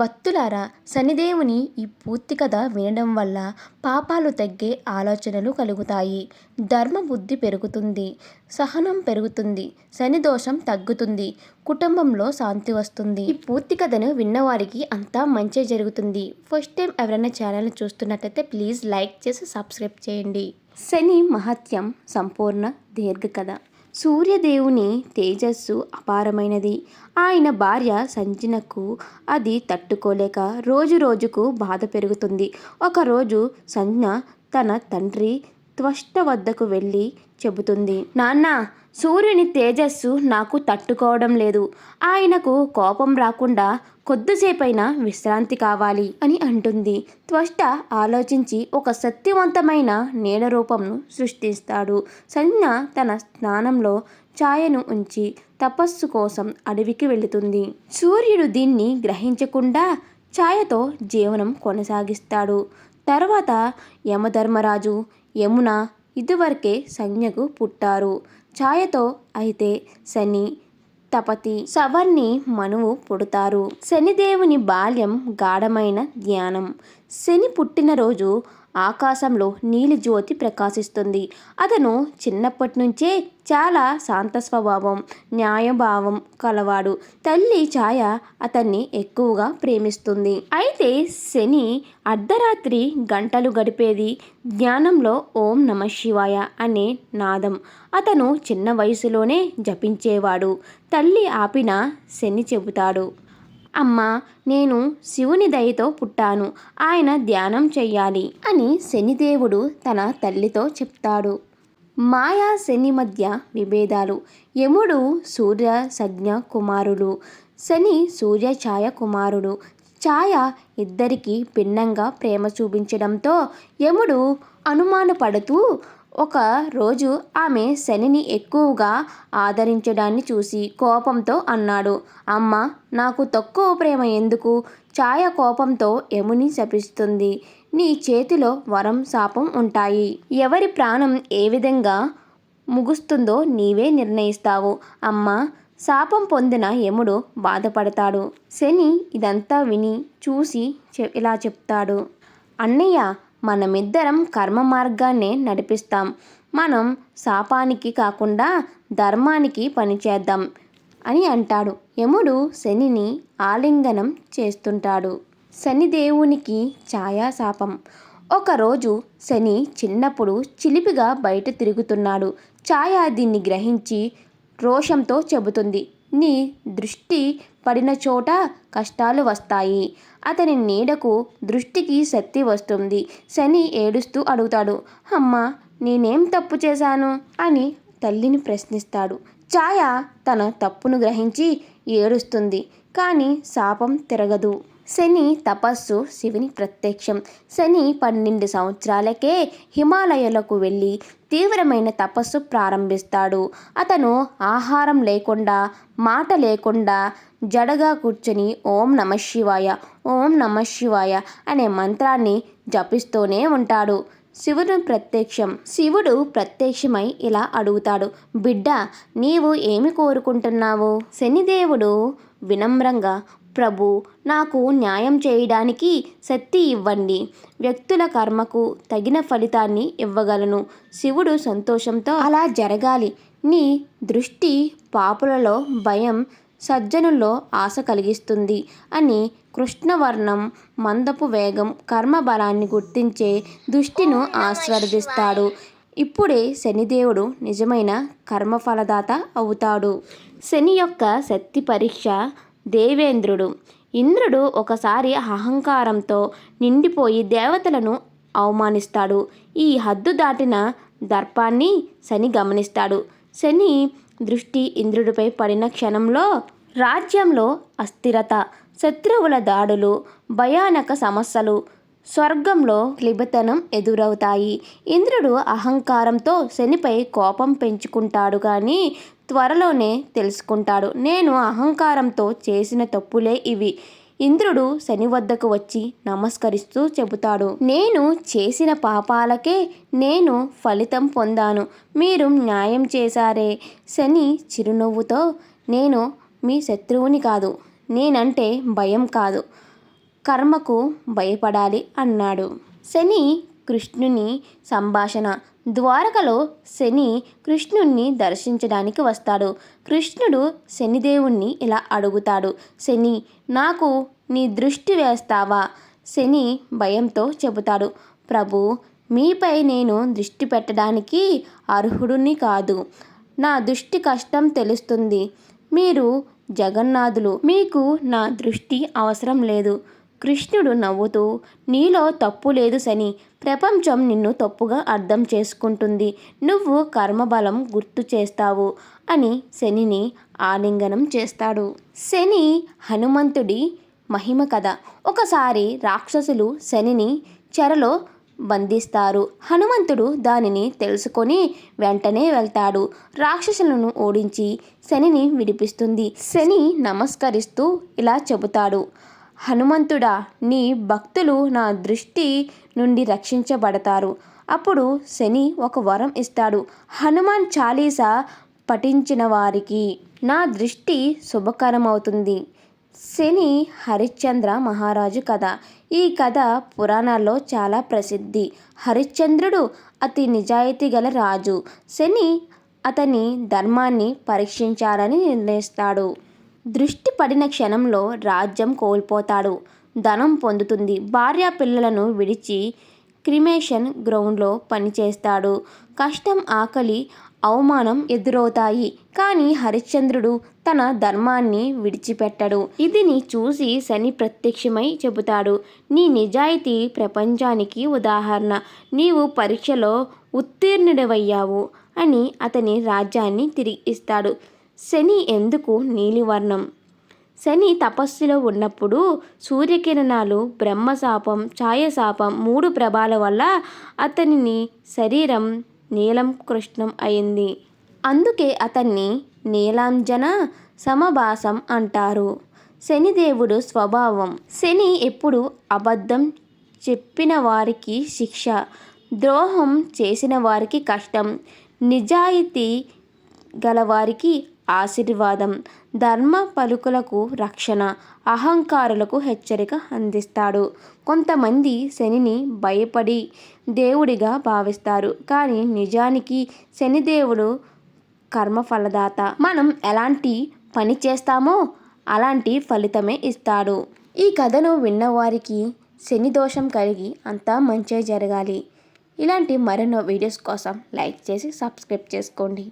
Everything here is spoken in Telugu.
భక్తులారా శనిదేవుని ఈ పూర్తి కథ వినడం వల్ల పాపాలు తగ్గే ఆలోచనలు కలుగుతాయి. ధర్మ బుద్ధి పెరుగుతుంది సహనం పెరుగుతుంది శని దోషం తగ్గుతుంది కుటుంబంలో శాంతి వస్తుంది. ఈ పూర్తి కథను విన్నవారికి అంతా మంచి జరుగుతుంది. ఫస్ట్ టైం ఎవరైనా ఛానల్ చూస్తున్నట్టయితే ప్లీజ్ లైక్ చేసి సబ్స్క్రైబ్ చేయండి. శని మహత్యం సంపూర్ణ దీర్ఘ కథ. సూర్యదేవుని తేజస్సు అపారమైనది. ఆయన భార్య సంజనకు అది తట్టుకోలేక రోజు రోజుకు బాధ పెరుగుతుంది. ఒకరోజు సంజ్ఞ తన తండ్రి త్వష్ట వద్దకు వెళ్ళి చెబుతుంది. నాన్న సూర్యుని తేజస్సు నాకు తట్టుకోవడం లేదు. ఆయనకు కోపం రాకుండా కొద్దిసేపైనా విశ్రాంతి కావాలి అని అంటుంది. త్వష్ట ఆలోచించి ఒక శక్తివంతమైన నీడ రూపంను సృష్టిస్తాడు. సంజ్ఞ తన స్నానంలో ఛాయను ఉంచి తపస్సు కోసం అడవికి వెళుతుంది. సూర్యుడు దీన్ని గ్రహించకుండా ఛాయతో జీవనం కొనసాగిస్తాడు. తర్వాత యమధర్మరాజు యమున ఇదివరకే సంజ్ఞకు పుట్టారు. ఛాయతో అయితే శని తపతి సవర్ణి మనువు పుడతారు. శనిదేవుని బాల్యం గాఢమైన ధ్యానం. శని పుట్టినరోజు ఆకాశంలో నీలి జ్యోతి ప్రకాశిస్తుంది. అతను చిన్నప్పటి నుంచే చాలా శాంత స్వభావం న్యాయభావం కలవాడు. తల్లి ఛాయ అతన్ని ఎక్కువగా ప్రేమిస్తుంది. అయితే శని అర్ధరాత్రి గంటలు గడిపేది జ్ఞానంలో ఓం నమ శివాయ అనే నాదం. అతను చిన్న వయసులోనే జపించేవాడు. తల్లి ఆపిన శని చెబుతాడు. అమ్మా నేను శివుని దయతో పుట్టాను. ఆయన ధ్యానం చెయ్యాలి అని శనిదేవుడు తన తల్లితో చెప్తాడు. మాయా శని మధ్య విభేదాలు. యముడు సూర్య సజ్ఞ కుమారుడు శని సూర్య ఛాయ కుమారుడు. ఛాయ ఇద్దరికి భిన్నంగా ప్రేమ చూపించడంతో యముడు అనుమానపడుతూ ఒక రోజు ఆమె శనిని ఎక్కువగా ఆదరించడాన్ని చూసి కోపంతో అన్నాడు అమ్మ నాకు తక్కువ ప్రేమ ఎందుకు? ఛాయ కోపంతో యముని శపిస్తుంది. నీ చేతిలో వరం శాపం ఉంటాయి. ఎవరి ప్రాణం ఏ విధంగా ముగుస్తుందో నీవే నిర్ణయిస్తావు. అమ్మ శాపం పొందిన యముడు బాధపడతాడు. శని ఇదంతా విని చూసి ఇలా చెప్తాడు. అన్నయ్య మనమిద్దరం కర్మ మార్గాన్నే నడిపిస్తాం. మనం శాపానికి కాకుండా ధర్మానికి పనిచేద్దాం అని అంటాడు. యముడు శనిని ఆలింగనం చేస్తుంటాడు. శనిదేవునికి ఛాయాశాపం ఒకరోజు శని చిన్నప్పుడు చిలిపిగా బయట తిరుగుతున్నాడు. ఛాయా దీన్ని గ్రహించి రోషంతో చెబుతుంది. నీ దృష్టి పడిన చోట కష్టాలు వస్తాయి. అతని నీడకు దృష్టికి శక్తి వస్తుంది. శని ఏడుస్తూ అడుగుతాడు అమ్మ నేనేం తప్పు చేశాను? అని తల్లిని ప్రశ్నిస్తాడు. ఛాయ తన తప్పును గ్రహించి ఏడుస్తుంది కానీ శాపం తిరగదు. శని తపస్సు శివుని ప్రత్యక్షం. శని పన్నెండు సంవత్సరాలకే హిమాలయాలకు వెళ్ళి తీవ్రమైన తపస్సు ప్రారంభిస్తాడు. అతను ఆహారం లేకుండా మాట లేకుండా జడగా కూర్చొని ఓం నమ శివాయ ఓం నమ శివాయ అనే మంత్రాన్ని జపిస్తూనే ఉంటాడు. శివుడు ప్రత్యక్షం. శివుడు ప్రత్యక్షమై ఇలా అడుగుతాడు. బిడ్డ నీవు ఏమి కోరుకుంటున్నావు? శనిదేవుడు వినమ్రంగా ప్రభు నాకు న్యాయం చేయడానికి శక్తి ఇవ్వండి. వ్యక్తుల కర్మకు తగిన ఫలితాన్ని ఇవ్వగలను. శివుడు సంతోషంతో అలా జరగాలి. నీ దృష్టి పాపులలో భయం సజ్జనుల్లో ఆశ కలిగిస్తుంది అని కృష్ణవర్ణం మందపు వేగం కర్మ బలాన్ని గుర్తించే దృష్టిను ఆశీర్వదిస్తాడు. ఇప్పుడే శనిదేవుడు నిజమైన కర్మఫలదాత అవుతాడు. శని యొక్క శక్తి పరీక్ష దేవేంద్రుడు. ఇంద్రుడు ఒకసారి అహంకారంతో నిండిపోయి దేవతలను అవమానిస్తాడు. ఈ హద్దు దాటిన దర్పాన్ని శని గమనిస్తాడు. శని దృష్టి ఇంద్రుడిపై పడిన క్షణంలో రాజ్యంలో అస్థిరత శత్రువుల దాడులు భయానక సమస్యలు స్వర్గంలో క్లిబతనం ఎదురవుతాయి. ఇంద్రుడు అహంకారంతో శనిపై కోపం పెంచుకుంటాడు కానీ త్వరలోనే తెలుసుకుంటాడు. నేను అహంకారంతో చేసిన తప్పులే ఇవి. ఇంద్రుడు శని వద్దకు వచ్చి నమస్కరిస్తూ చెబుతాడు. నేను చేసిన పాపాలకే నేను ఫలితం పొందాను. మీరు న్యాయం చేశారే. శని చిరునవ్వుతో నేను మీ శత్రువుని కాదు. నేనంటే భయం కాదు. కర్మకు భయపడాలి అన్నాడు. శని కృష్ణుని సంభాషణ. ద్వారకలో శని కృష్ణుణ్ణి దర్శించడానికి వస్తాడు. కృష్ణుడు శనిదేవుణ్ణి ఇలా అడుగుతాడు. శని నాకు నీ దృష్టి వేస్తావా? శని భయంతో చెబుతాడు. ప్రభు మీపై నేను దృష్టి పెట్టడానికి అర్హుడిని కాదు. నా దృష్టి కష్టం తెలుస్తుంది. మీరు జగన్నాథులు. మీకు నా దృష్టి అవసరం లేదు. కృష్ణుడు నవ్వుతూ నీలో తప్పు లేదు శని. ప్రపంచం నిన్ను తప్పుగా అర్థం చేసుకుంటుంది. నువ్వు కర్మబలం గుర్తు చేస్తావు అని శనిని ఆలింగనం చేస్తాడు. శని హనుమంతుడి మహిమ కథ. ఒకసారి రాక్షసులు శనిని చెరలో బంధిస్తారు. హనుమంతుడు దానిని తెలుసుకొని వెంటనే వెళ్తాడు. రాక్షసులను ఓడించి శనిని విడిపిస్తుంది. శని నమస్కరిస్తూ ఇలా చెబుతాడు. హనుమంతుడా నీ భక్తులు నా దృష్టి నుండి రక్షించబడతారు. అప్పుడు శని ఒక వరం ఇస్తాడు. హనుమాన్ చాలీసా పఠించిన వారికి నా దృష్టి శుభకరమవుతుంది. శని హరిశ్చంద్ర మహారాజు కథ. ఈ కథ పురాణాల్లో చాలా ప్రసిద్ధి. హరిశ్చంద్రుడు అతి నిజాయితీ గల రాజు. శని అతని ధర్మాన్ని పరీక్షించాలని నిర్ణయిస్తాడు. దృష్టి పడిన క్షణంలో రాజ్యం కోల్పోతాడు. ధనం పొందుతుంది. భార్య పిల్లలను విడిచి క్రిమేషన్ గ్రౌండ్లో పనిచేస్తాడు. కష్టం ఆకలి అవమానం ఎదురవుతాయి. కానీ హరిశ్చంద్రుడు తన ధర్మాన్ని విడిచిపెట్టడు. ఇదిని చూసి శని ప్రత్యక్షమై చెబుతాడు. నీ నిజాయితీ ప్రపంచానికి ఉదాహరణ. నీవు పరీక్షలో ఉత్తీర్ణుడవయ్యావు అని అతని రాజ్యాన్ని తిరిగి ఇస్తాడు శని ఎందుకు నీలివర్ణం? శని తపస్సులో ఉన్నప్పుడు సూర్యకిరణాలు బ్రహ్మశాపం ఛాయశాపం మూడు ప్రభాల వల్ల అతనిని శరీరం నీలం కృష్ణం అయింది. అందుకే అతన్ని నీలాంజన సమభాసం అంటారు. శనిదేవుడు స్వభావం. శని ఎప్పుడు అబద్ధం చెప్పిన వారికి శిక్ష ద్రోహం చేసిన వారికి కష్టం నిజాయితీ గలవారికి ఆశీర్వాదం ధర్మ పలుకులకు రక్షణ అహంకారులకు హెచ్చరిక అందిస్తాడు. కొంతమంది శనిని భయపడి దేవుడిగా భావిస్తారు. కానీ నిజానికి శనిదేవుడు కర్మఫలదాత. మనం ఎలాంటి పని చేస్తామో అలాంటి ఫలితమే ఇస్తాడు. ఈ కథను విన్నవారికి శని దోషం కలిగి అంతా మంచి జరగాలి. ఇలాంటి మరెన్నో వీడియోస్ కోసం లైక్ చేసి సబ్స్క్రైబ్ చేసుకోండి.